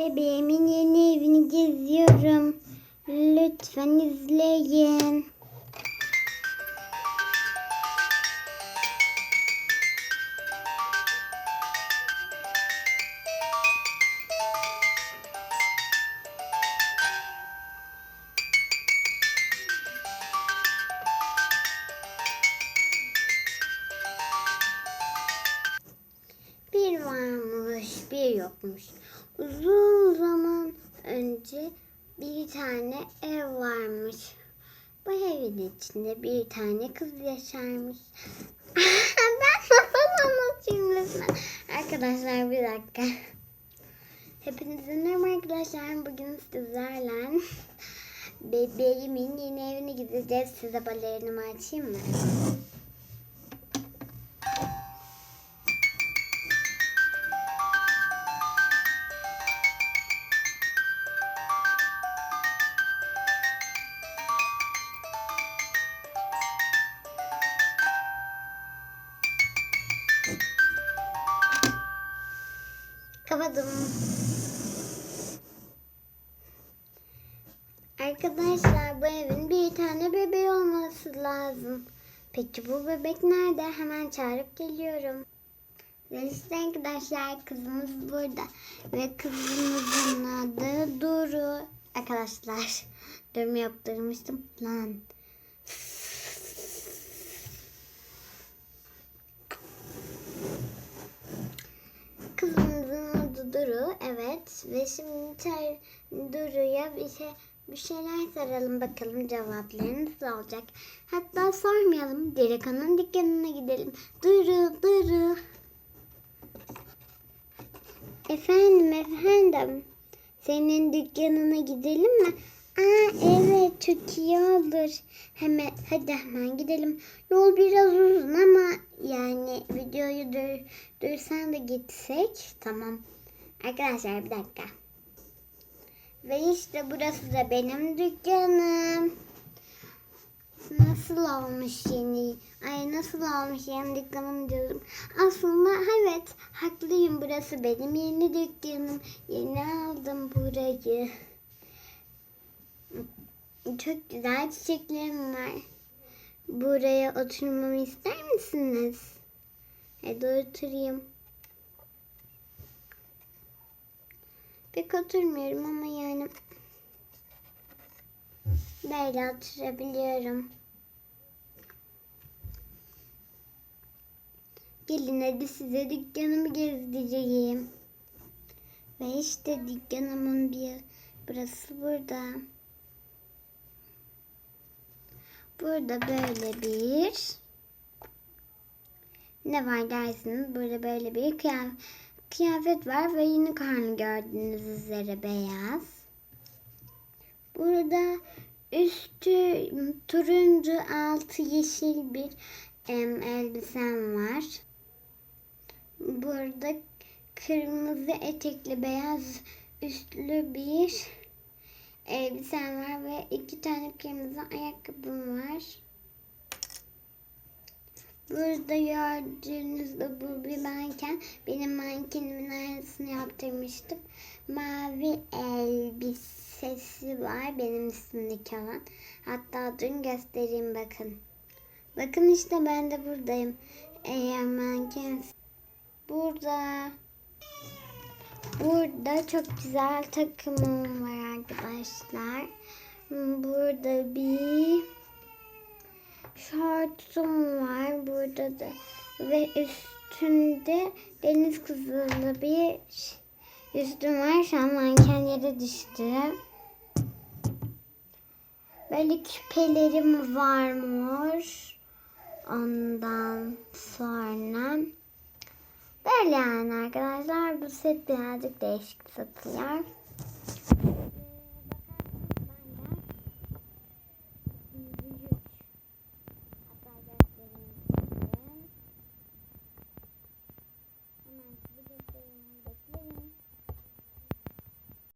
Bebeğimin yeni evini geziyorum. Lütfen izleyin. Bir varmış, bir yokmuş. Uzun zaman önce bir tane ev varmış. Bu evin içinde bir tane kız yaşarmış. ben nasıl anlatayım lütfen? Arkadaşlar bir dakika. Hepinize merhaba arkadaşlar. Bugün sizlerle bebeğimin yeni evine gideceğiz. Size balerinimi açayım mı? Kapadım. Arkadaşlar bu evin bir tane bebeği olması lazım. Peki bu bebek nerede? Hemen çağırıp geliyorum. Ve işte arkadaşlar kızımız burada. Ve kızımızın adı Duru. Arkadaşlar dövme yaptırmıştım. Lan. Kızımızın adı Duru. Ve şimdi çay Duru'ya bir şey bir şeyler soralım bakalım cevapları nasıl olacak. Hatta sormayalım. Direkt onun dükkanına gidelim. Duru, Duru. Efendim, efendim. Senin dükkanına gidelim mi? Aa evet çok iyi olur. Hemen hadi hemen gidelim. Yol biraz uzun ama yani videoyu dur, dursan da gitsek tamam. Arkadaşlar bir dakika. Ve işte burası da benim dükkanım. Nasıl olmuş yeni? Ay nasıl olmuş yeni dükkanım diyorum. Aslında evet haklıyım burası benim yeni dükkanım. Yeni aldım burayı. Çok güzel çiçeklerim var. Buraya oturmamı ister misiniz? Hadi oturayım. Pek oturmuyorum ama yani böyle oturabiliyorum. Gelin hadi size dükkanımı gezdireyim. Ve işte dükkanımın bir burası burada. Burada böyle bir ne var dersiniz? Burada böyle bir kıyafet, kıyafet var ve yine karnı gördüğünüz üzere beyaz. Burada üstü turuncu, altı yeşil bir em, elbisem var. Burada kırmızı etekli beyaz üstlü bir elbisem var ve iki tane kırmızı ayakkabım var. Burada gördüğünüzde bu bir manken. Benim mankenimin aynısını yaptırmıştım. Mavi elbisesi var benim üstümdeki olan. Hatta dün göstereyim bakın. Bakın işte ben de buradayım. Eğer manken burada Burada çok güzel takımım var arkadaşlar. Burada bir şortum var. Burada da ve üstünde deniz kızılı bir üstüm var. Şu an manken yere düştü. Böyle küpelerim varmış. Ondan sonra Böyle yani arkadaşlar. Bu set birazcık değişik satılıyor.